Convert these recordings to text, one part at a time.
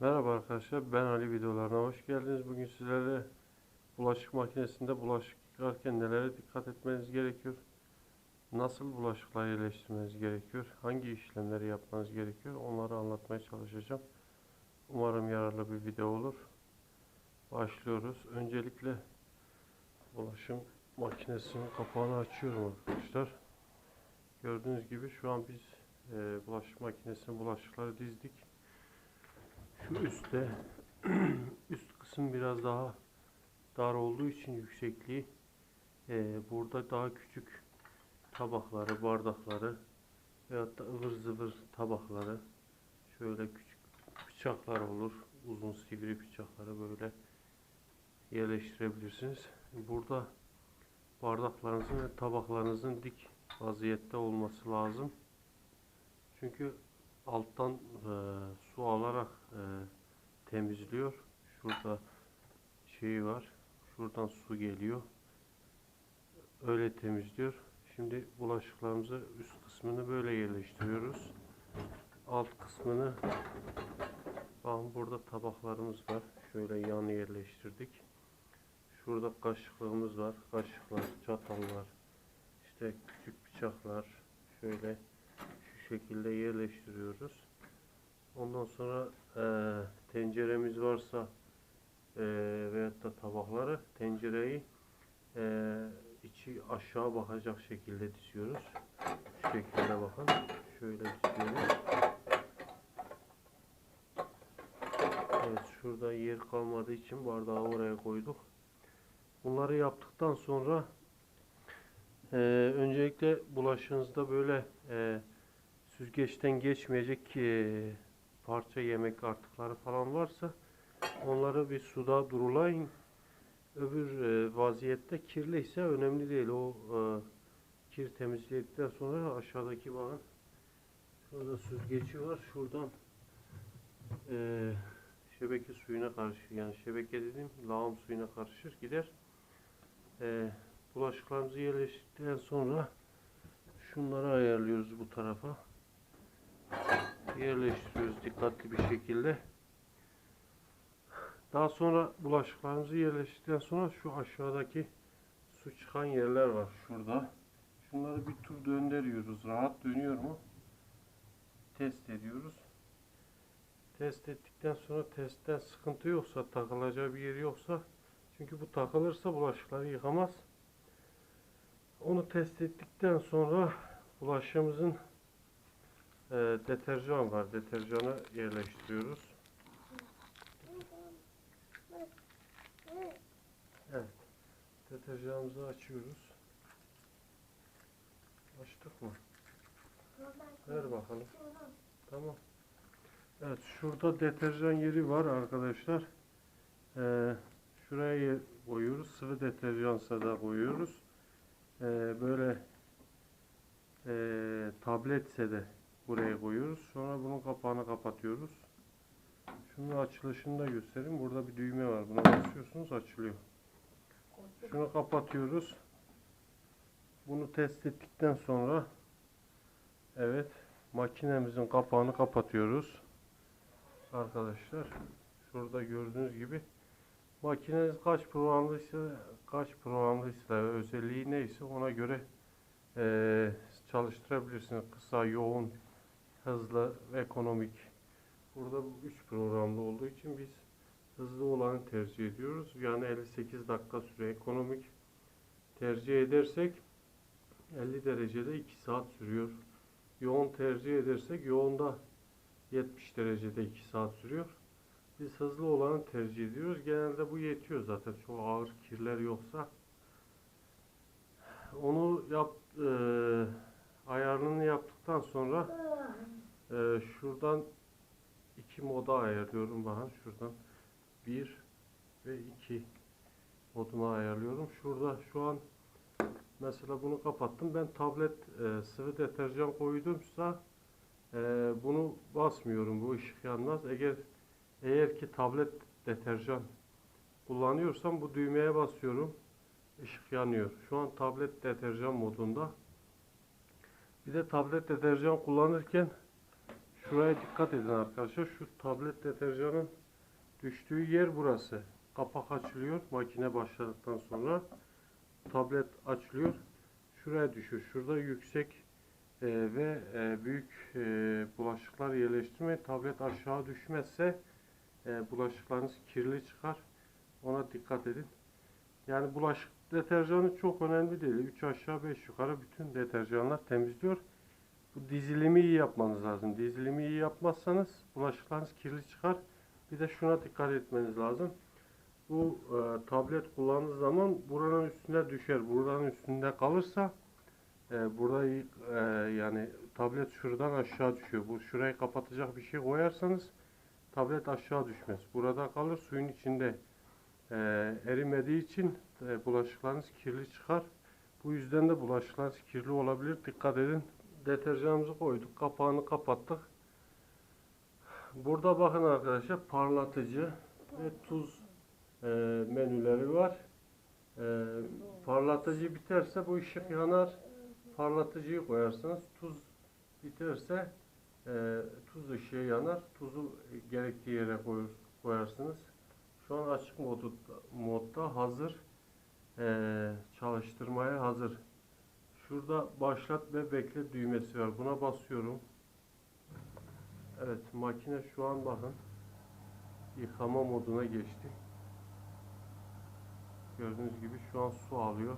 Merhaba arkadaşlar, ben Ali videolarına hoş geldiniz. Bugün sizlere bulaşık makinesinde bulaşık yıkarken nelere dikkat etmeniz gerekiyor? Nasıl bulaşıklar yerleştirmeniz gerekiyor? Hangi işlemleri yapmanız gerekiyor? Onları anlatmaya çalışacağım. Umarım yararlı bir video olur. Başlıyoruz. Öncelikle bulaşım makinesinin kapağını açıyorum arkadaşlar. Gördüğünüz gibi şu an biz e, bulaşık makinesine bulaşıkları dizdik. Şu üstte üst kısım biraz daha dar olduğu için yüksekliği eee, burada daha küçük tabakları, bardakları veyahut da ıvır zıvır tabakları şöyle küçük bıçaklar olur. Uzun sivri bıçakları böyle yerleştirebilirsiniz. Burada bardaklarınızın ve tabaklarınızın dik vaziyette olması lazım. Çünkü alttan e, su alarak e, temizliyor. Şurada şeyi var. Şuradan su geliyor. Öyle temizliyor. Şimdi bulaşıklarımızı üst kısmını böyle yerleştiriyoruz. Alt kısmını Bakın burada tabaklarımız var. Şöyle yan yerleştirdik. Şurada kaşıklığımız var. Kaşıklar, çatallar, işte küçük bıçaklar şöyle şu şekilde yerleştiriyoruz. Ondan sonra eee, tenceremiz varsa eee veyahut da tabakları tencereyi eee, içi aşağı bakacak şekilde diziyoruz. Şu şekilde bakın. Şöyle diziyoruz. Evet şurada yer kalmadığı için bardağı oraya koyduk. Bunları yaptıktan sonra eee, öncelikle bulaşığınızda böyle eee süzgeçten geçmeyecek eee, parça yemek artıkları falan varsa onları bir suda durulayın. Öbür eee, vaziyette kirliyse önemli değil. O eee, kir temizledikten sonra aşağıdaki bakın şurada süzgeci var. Şuradan eee, şebeke suyuna karşı yani şebeke dedim lağım suyuna karışır gider. Eee bulaşıklarımızı yerleştirdikten sonra şunları ayarlıyoruz bu tarafa yerleştiriyoruz dikkatli bir şekilde. Daha sonra bulaşıklarımızı yerleştirdikten sonra şu aşağıdaki su çıkan yerler var şurada. Şunları bir tur döndürüyoruz. Rahat dönüyor mu? Test ediyoruz. Test ettikten sonra testten sıkıntı yoksa, takılacağı bir yeri yoksa çünkü bu takılırsa bulaşıkları yıkamaz. Onu test ettikten sonra bulaşığımızın e, deterjan var. Deterjanı yerleştiriyoruz. Evet. Deterjanımızı açıyoruz. Açtık mı? Ver bakalım. Tamam. Evet şurada deterjan yeri var arkadaşlar. Ee, şuraya koyuyoruz. Sıvı deterjansa da koyuyoruz. Ee, böyle e, tabletse de buraya koyuyoruz. Sonra bunun kapağını kapatıyoruz. Şunun açılışını da göstereyim. Burada bir düğme var. Buna basıyorsunuz açılıyor. Şunu kapatıyoruz. Bunu test ettikten sonra evet makinemizin kapağını kapatıyoruz. Arkadaşlar şurada gördüğünüz gibi makineniz kaç programlıysa kaç programlıysa özelliği neyse ona göre eee, çalıştırabilirsiniz. Kısa, yoğun, hızlı, ekonomik. Burada bu 3 programlı olduğu için biz hızlı olanı tercih ediyoruz. Yani 58 dakika süre ekonomik tercih edersek 50 derecede 2 saat sürüyor. Yoğun tercih edersek yoğunda 70 derecede 2 saat sürüyor. Biz hızlı olanı tercih ediyoruz. Genelde bu yetiyor zaten. Çok ağır kirler yoksa. Onu yap eee ayarını yaptıktan sonra eee, şuradan iki moda ayarlıyorum bakın şuradan bir ve iki moduna ayarlıyorum. Şurada şu an mesela bunu kapattım. Ben tablet eee, sıvı deterjan koydumsa eee, bunu basmıyorum. Bu ışık yanmaz. Eğer eğer ki tablet deterjan kullanıyorsam bu düğmeye basıyorum. Işık yanıyor. Şu an tablet deterjan modunda. Bir de tablet deterjan kullanırken şuraya dikkat edin arkadaşlar. Şu tablet deterjanın düştüğü yer burası. Kapak açılıyor makine başladıktan sonra. Tablet açılıyor. Şuraya düşüyor. Şurada yüksek e, ve e, büyük e, bulaşıklar yerleştirme. Tablet aşağı düşmezse e, bulaşıklarınız kirli çıkar. Ona dikkat edin. Yani bulaşık deterjanı çok önemli değil. 3 aşağı 5 yukarı bütün deterjanlar temizliyor. Bu dizilimi iyi yapmanız lazım. Dizilimi iyi yapmazsanız bulaşıklarınız kirli çıkar. Bir de şuna dikkat etmeniz lazım. Bu e, tablet kullandığınız zaman buranın üstüne düşer. Buranın üstünde kalırsa e, burada e, yani tablet şuradan aşağı düşüyor. Bu şurayı kapatacak bir şey koyarsanız tablet aşağı düşmez. Burada kalır suyun içinde e, erimediği için e, bulaşıklarınız kirli çıkar. Bu yüzden de bulaşıklarınız kirli olabilir. Dikkat edin. Deterjanımızı koyduk. Kapağını kapattık. Burada bakın arkadaşlar parlatıcı ve tuz e, menüleri var. E, parlatıcı biterse bu ışık yanar. Parlatıcıyı koyarsınız. Tuz biterse e, tuz ışığı yanar. Tuzu gerektiği yere koyarsınız. Şu an açık modu, modda hazır. E, çalıştırmaya hazır. Şurada başlat ve bekle düğmesi var. Buna basıyorum. Evet makine şu an bakın yıkama moduna geçti. Gördüğünüz gibi şu an su alıyor.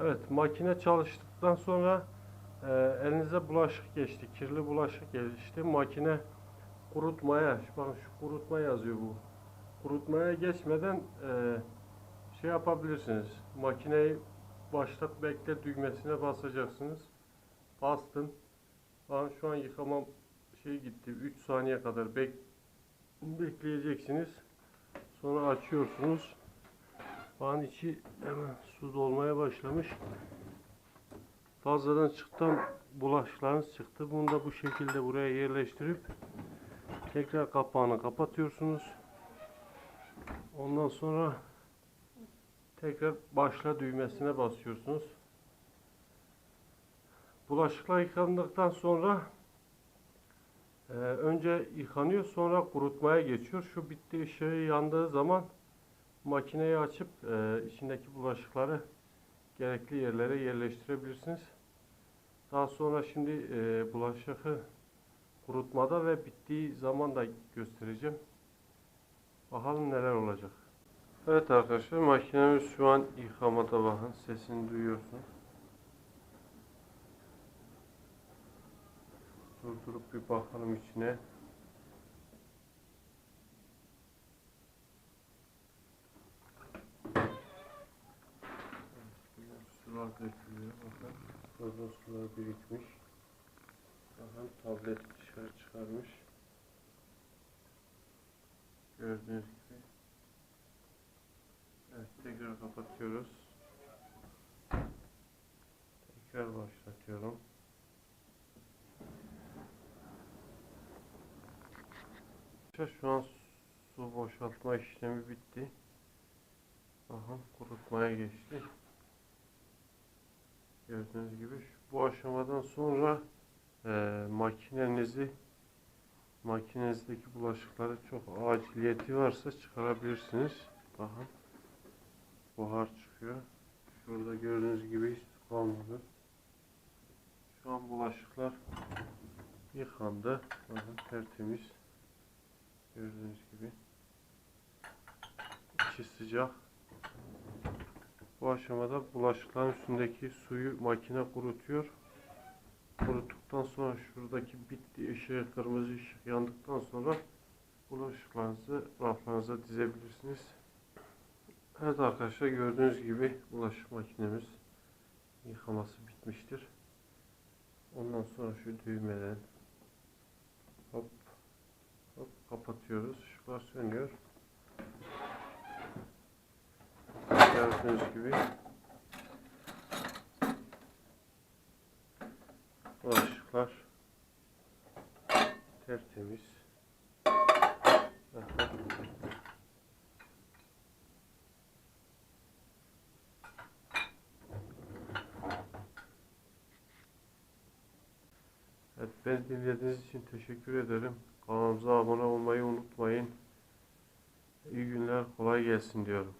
Evet makine çalıştıktan sonra e, elinize bulaşık geçti. Kirli bulaşık geçti. Makine kurutmaya, bakın şu kurutma yazıyor bu. Kurutmaya geçmeden e, şey yapabilirsiniz. Makineyi başlat bekle düğmesine basacaksınız. Bastım. Bakın şu an yıkamam şey gitti. 3 saniye kadar bek bekleyeceksiniz. Sonra açıyorsunuz. Bakın içi hemen su dolmaya başlamış. Fazladan çıktan bulaşıklarınız çıktı. Bunu da bu şekilde buraya yerleştirip tekrar kapağını kapatıyorsunuz. Ondan sonra tekrar başla düğmesine basıyorsunuz. Bulaşıklar yıkandıktan sonra e, önce yıkanıyor sonra kurutmaya geçiyor. Şu bitti ışığı yandığı zaman makineyi açıp e, içindeki bulaşıkları gerekli yerlere yerleştirebilirsiniz. Daha sonra şimdi e, bulaşığı kurutmada ve bittiği zaman da göstereceğim. Bakalım neler olacak. Evet arkadaşlar makinemiz şu an yıkamada bakın sesini duyuyorsunuz. Durdurup bir bakalım içine. Evet, Sular dökülüyor bakın. Fazla sular birikmiş. Bakın tablet dışarı çıkarmış. Gördüğünüz gibi. Evet tekrar kapatıyoruz. Tekrar başlatıyorum. Şu an su boşaltma işlemi bitti. Bakın kurutmaya geçti. Gördüğünüz gibi bu aşamadan sonra e, makinenizi makinenizdeki bulaşıkları çok aciliyeti varsa çıkarabilirsiniz. Bakın buhar çıkıyor. Şurada gördüğünüz gibi hiç kalmadı. Şu an bulaşıklar yıkandı. Bakın tertemiz. Gördüğünüz gibi. İçi sıcak. Bu aşamada bulaşıkların üstündeki suyu makine kurutuyor. Kuruttuktan sonra şuradaki bitti ışığı kırmızı ışık yandıktan sonra bulaşıklarınızı raflarınıza dizebilirsiniz. Evet arkadaşlar gördüğünüz gibi bulaşık makinemiz yıkaması bitmiştir. Ondan sonra şu düğmeden hop hop kapatıyoruz. Işıklar sönüyor. gördüğünüz gibi. Bulaşıklar tertemiz. Aha. Evet, beni dinlediğiniz için teşekkür ederim. Kanalımıza abone olmayı unutmayın. İyi günler, kolay gelsin diyorum.